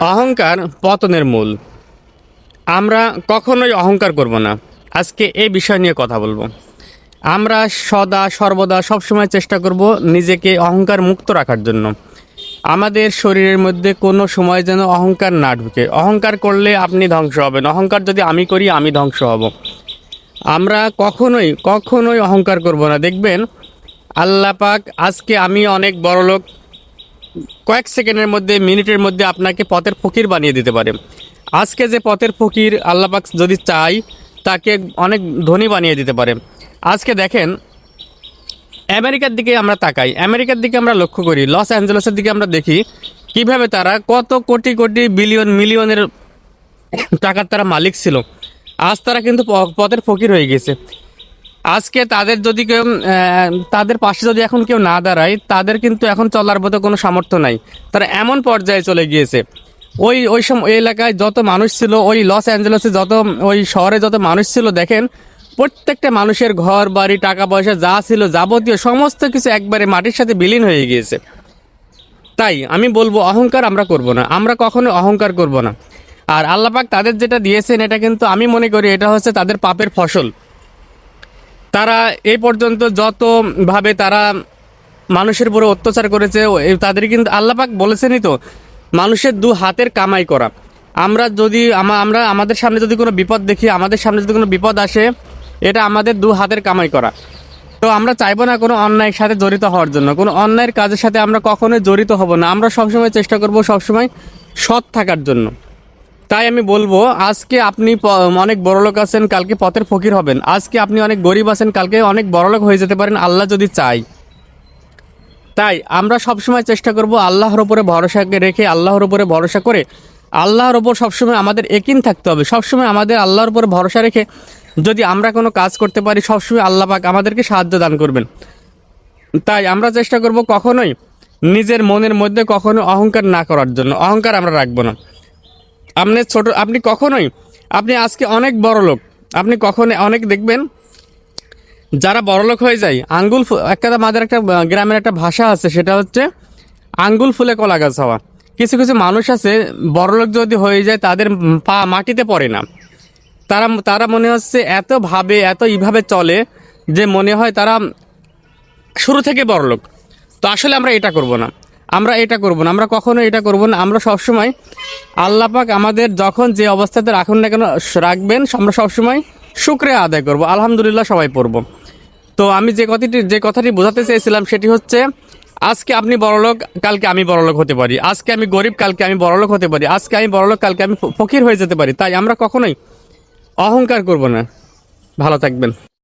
অহংকার পতনের মূল। আমরা কখনোই অহংকার করব না। আজকে এই বিষয় নিয়ে কথা বলব। আমরা সদা, সর্বদা সবসময় চেষ্টা করব নিজেকে অহংকার মুক্ত রাখার জন্য। আমাদের শরীরের মধ্যে কোনো সময় যেন অহংকার না ঢুকে। অহংকার করলে আপনি ধ্বংস হবেন। অহংকার যদি আমি করি, আমি ধ্বংস হব। আমরা কখনোই কখনোই অহংকার করব না। দেখবেন আল্লাহ পাক আজকে আমি অনেক বড় লোক কয়েক সেকেন্ডের মধ্যে, মিনিটের মধ্যে আপনাকে পথের ফকির বানিয়ে দিতে পারে। আজকে যে পথের ফকির আল্লাপাক যদি চাই তাকে অনেক ধনী বানিয়ে দিতে পারে। আজকে দেখেন, আমেরিকার দিকে আমরা তাকাই। আমেরিকার দিকে আমরা লক্ষ্য করি, লস অ্যাঞ্জেলেসের দিকে আমরা দেখি, কীভাবে তারা কত কোটি কোটি বিলিয়ন, মিলিয়নের টাকার তারা মালিক ছিল। আজ তারা কিন্তু পথের ফকির হয়ে গেছে। আজকে তাদের যদি কেউ তাদের পাশে যদি এখন কেউ না দাঁড়ায়, তাদের কিন্তু এখন চলার মতো কোনো সামর্থ্য নাই। তারা এমন পর্যায়ে চলে গিয়েছে। ওই ওই সময় এলাকায় যত মানুষ ছিল, ওই লস অ্যাঞ্জেলেসে যত, ওই শহরে যত মানুষ ছিল, দেখেন, প্রত্যেকটা মানুষের ঘর, বাড়ি, টাকা পয়সা যা ছিল, যাবতীয় সমস্ত কিছু একবারে মাটির সাথে বিলীন হয়ে গিয়েছে। তাই আমি বলব, অহংকার আমরা করব না। আমরা কখনো অহংকার করব না। আর আল্লাপাক তাদের যেটা দিয়েছেন, এটা কিন্তু আমি মনে করি, এটা হচ্ছে তাদের পাপের ফসল। তারা এই পর্যন্ত যতভাবে তারা মানুষের উপরে অত্যাচার করেছে তাদের কিন্তু আল্লাপাক বলেছেনই তো, মানুষের দু হাতের কামাই করা। আমরা যদি আমরা আমাদের সামনে যদি কোনো বিপদ দেখি, আমাদের সামনে যদি কোনো বিপদ আসে, এটা আমাদের দু হাতের কামাই করা। তো আমরা চাইব না কোনো অন্যায়ের সাথে জড়িত হওয়ার জন্য। কোনো অন্যায়ের কাজের সাথে আমরা কখনোই জড়িত হব না। আমরা সবসময় চেষ্টা করব সবসময় সৎ থাকার জন্য। তাই আমি বলব, আজকে আপনি অনেক বড়লোক আছেন, কালকে পথের ফকির হবেন। আজকে আপনি অনেক গরিব আছেন, কালকে অনেক বড়লোক হয়ে যেতে পারেন, আল্লাহ যদি চাই তাই আমরা সবসময় চেষ্টা করব আল্লাহর উপরে ভরসা রেখে, আল্লাহর উপরে ভরসা করে, আল্লাহর উপর সবসময় আমাদের একিন থাকতে হবে, সবসময় আমাদের আল্লাহর উপরে ভরসা রেখে যদি আমরা কোনো কাজ করতে পারি, সবসময় আল্লাহ পাক আমাদেরকে সাহায্য দান করবেন। তাই আমরা চেষ্টা করব কখনোই নিজের মনের মধ্যে কখনো অহংকার না করার জন্য, অহংকার আমরা রাখব না। আপনি ছোট, আপনি কখনোই, আপনি আজকে অনেক বড় লোক। আপনি কখনো অনেক দেখবেন, যারা বড়লোক হয়ে যায়, আঙ্গুল একটা আমাদের একটা গ্রামের একটা ভাষা আছে, সেটা হচ্ছে আঙ্গুল ফুলে কলা গাছ হওয়া। কিছু কিছু মানুষ আছে বড়লোক যদি হয়ে যায়, তাদের পা মাটিতে পড়ে না। তারা তারা মনে হচ্ছে এত ভাবে, এত এইভাবে চলে, যে মনে হয় তারা শুরু থেকে বড়লোক তো আসলে আমরা এটা করব না। আমরা এটা করব না, আমরা কখনো এটা করব না। আমরা সবসময় আল্লাহ পাক আমাদের যখন যে অবস্থাতে রাখুন না কেন, রাখবেন, আমরা সবসময় শুক্রিয়া আদায় করব। আলহামদুলিল্লাহ সবাই পড়ব। তো আমি যে কথাটি যে কথাটি বোঝাতে চেয়েছিলাম সেটি হচ্ছে, আজকে আপনি বড়লোক, কালকে আমি বড়লোক হতে পারি। আজকে আমি গরিব, কালকে আমি বড়লোক হতে পারি। আজকে আমি বড়লোক, কালকে আমি ফকির হয়ে যেতে পারি। তাই আমরা কখনোই অহংকার করব না। ভালো থাকবেন।